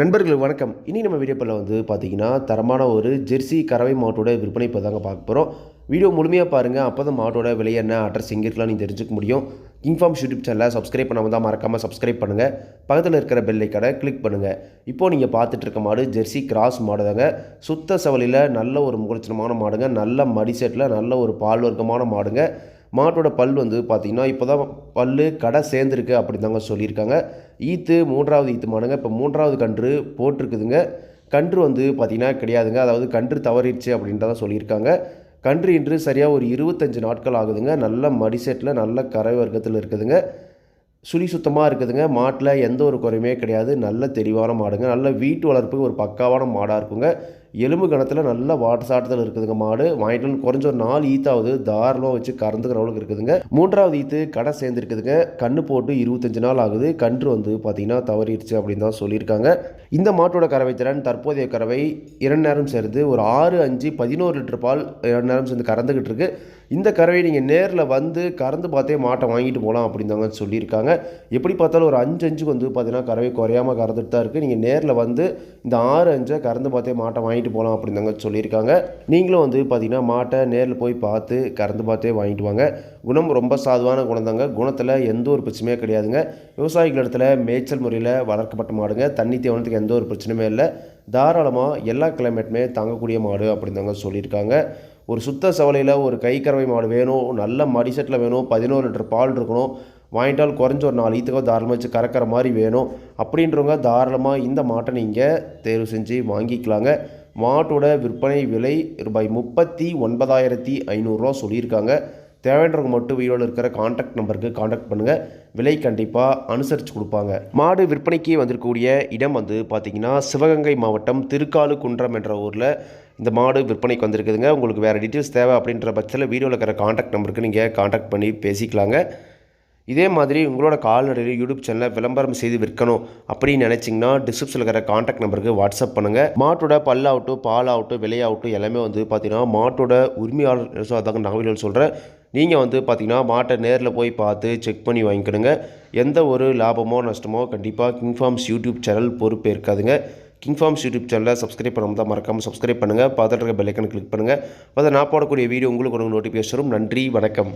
நண்பர்கள் வணக்கம். இனி நம்ம வீடியோப்பில் வந்து பார்த்தீங்கன்னா தரமான ஒரு ஜெர்சி கறவை மாட்டோட விற்பனை இப்போ தாங்க பார்க்க போகிறோம் வீடியோ முழுமையாக பாருங்கள் அப்போ தான் மாட்டோட விலை என்ன அட்ரஸ் எங்கே இருக்கலாம் நீங்கள் தெரிஞ்சுக்க முடியும். இன்ஃபார்ம் யூடியூப் சேனலை சப்ஸ்கிரைப் பண்ணாமல் தான் மறக்காமல் சப்ஸ்கிரைப் பண்ணுங்கள் பக்கத்தில் இருக்கிற பெல் ஐக்கனை கிளிக் பண்ணுங்கள் இப்போது நீங்கள் பார்த்துட்டு இருக்க மாடு ஜெர்சி கிராஸ் மாடு தாங்க. சுத்த சவலியில் நல்ல ஒரு முகலட்சணமான மாடுங்க. நல்ல மடி செட்டில் நல்ல ஒரு பால் வர்க்கமான மாடுங்க. மாட்டோட பல் வந்து பார்த்திங்கன்னா இப்போ தான் பல் கடை சேர்ந்துருக்கு அப்படி தாங்க சொல்லியிருக்காங்க. ஈத்து மூன்றாவது ஈத்து மாடுங்க. இப்போ மூன்றாவது கன்று போட்டிருக்குதுங்க. கன்று வந்து பார்த்திங்கன்னா கிடையாதுங்க. அதாவது கன்று தவறிடுச்சு அப்படின்றத சொல்லியிருக்காங்க. கன்று இன்று சரியாக ஒரு இருபத்தஞ்சு நாட்கள் ஆகுதுங்க. நல்ல மடிசெட்டில் நல்ல கரை வர்க்கத்தில் இருக்குதுங்க. சுழி சுத்தமாக இருக்குதுங்க. மாட்டில் எந்த ஒரு குறையுமே கிடையாது. நல்ல தெளிவான மாடுங்க. நல்ல வீட்டு வளர்ப்புக்கு ஒரு பக்காவான மாடாக இருக்குங்க. எலும்பு கணத்தில் நல்ல வாட்டர் சாட்டத்தில் இருக்குதுங்க மாடு. வாங்கிட்டு வந்து குறைஞ்ச ஒரு நாலு ஈத்தாவது தாராளமாக வச்சு கறந்துக்கிற அளவுக்கு இருக்குதுங்க. மூன்றாவது ஈத்து கடை சேர்ந்துருக்குதுங்க. கண்ணு போட்டு இருபத்தஞ்சு நாள் ஆகுது. கன்று வந்து பார்த்திங்கன்னா தவறிடுச்சு அப்படின்னு தான் சொல்லியிருக்காங்க. இந்த மாட்டோட கறவை திறன் தற்போதைய கறவை இரண்டு நேரம் சேர்ந்து ஒரு ஆறு அஞ்சு பதினோரு லிட்டர் பால் இரண்டு நேரம் சேர்ந்து கறந்துக்கிட்டு இருக்குது இந்த கறவை நீங்கள் நேரில் வந்து கறந்து பார்த்தே மாட்டை வாங்கிட்டு போகலாம் அப்படின்னு தாங்க சொல்லியிருக்காங்க. எப்படி பார்த்தாலும் ஒரு அஞ்சு அஞ்சுக்கு வந்து பார்த்தீங்கன்னா கறவை குறையாமல் கறந்துட்டு தான் இருக்குது நீங்கள் நேரில் வந்து இந்த ஆறு அஞ்சை கறந்து பார்த்தே மாட்டை வாங்கிட்டு போகலாம் அப்படின்னு தாங்க சொல்லியிருக்காங்க. நீங்களும் வந்து பார்த்தீங்கன்னா மாட்டை நேரில் போய் பார்த்து கறந்து பார்த்தே வாங்கிட்டு வாங்க. குணம் ரொம்ப சாதுவான குணம் தாங்க குணத்தில் எந்த ஒரு பிரச்சனையும் கிடையாதுங்க. விவசாயிகள் இடத்துல மேய்ச்சல் முறையில் வளர்க்கப்பட்ட மாடுங்க. தண்ணி தேவனத்துக்கு எந்த ஒரு பிரச்சனையுமே இல்லை. தாராளமாக எல்லா கிளைமேட்டுமே தாங்கக்கூடிய மாடு அப்படின்னு தாங்க சொல்லியிருக்காங்க. ஒரு சுத்த சவலையில் ஒரு கை கறவை மாடு வேணும் நல்ல மடிசெட்டில் வேணும் பதினோரு லிட்டர் பால் இருக்கணும் வாங்கிட்டால் குறைஞ்ச ஒரு நாலு ஈத்துக்கோ தாராளமாக வச்சு கறக்கிற மாதிரி வேணும். அப்படின்றவங்க தாராளமாக இந்த மாட்டை நீங்கள் தேர்வு செஞ்சு வாங்கிக்கலாங்க. மாட்டோட விற்பனை விலை ரூபாய் முப்பத்தி ஒன்பதாயிரத்தி ஐநூறுரூவா சொல்லியிருக்காங்க. தேவைன்றவங்க மட்டும் வீடியோவில் இருக்கிற காண்டாக்ட் நம்பருக்கு காண்டாக்ட் பண்ணுங்கள் விலை கண்டிப்பாக அனுசரித்து கொடுப்பாங்க. மாடு விற்பனைக்கு வந்திருக்கக்கூடிய இடம் வந்து பார்த்திங்கன்னா சிவகங்கை மாவட்டம் திருக்காலு குன்றம் என்ற ஊரில் இந்த மாடு விற்பனைக்கு வந்திருக்குதுங்க. உங்களுக்கு வேறு டீட்டெயில்ஸ் தேவை அப்படின்ற பட்சத்தில் வீடியோவில் இருக்கிற காண்டாக்ட் நம்பருக்கு நீங்கள் காண்டாக்ட் பண்ணி பேசிக்கலாங்க. இதே மாதிரி உங்களோட கால்நடையில் யூடியூப் சேனலில் விளம்பரம் செய்து விற்கணும் அப்படின்னு நினச்சிங்கன்னா டிஸ்கிரிப்ஷனில் இருக்கிற காண்டாக்ட் நம்பருக்கு வாட்ஸ்அப் பண்ணுங்கள் மாட்டோட பல்லாகட்டும் பாலாகட்டும் விலையாகட்டும் எல்லாமே வந்து பார்த்தீங்கன்னா மாட்டோட உரிமையாளர் அதாங்க நகவல்கள் சொல்கிறேன் நீங்கள் வந்து பார்த்திங்கன்னா மாட்டை நேரில் போய் பார்த்து செக் பண்ணி வாங்கிக்கணுங்க எந்த ஒரு லாபமோ நஷ்டமோ கண்டிப்பாக கிங்ஃபார்ம்ஸ் யூடியூப் சேனல் பொறுப்பே இருக்காதுங்க. கிங்ஃபார்ம்ஸ் யூடியூப் சேனலை சப்ஸ்கிரைப் பண்ணாமல் தான் மறக்காமல் சப்ஸ்கிரைப் பண்ணுங்கள் பார்த்துட்டு இருக்க பெல்லைக்கன் கிளிக் பண்ணுங்கள் அதை நான் போடக்கூடிய வீடியோ உங்களுக்கு ஒரு நோட்டிஃபிகேஷன் நன்றி வணக்கம்.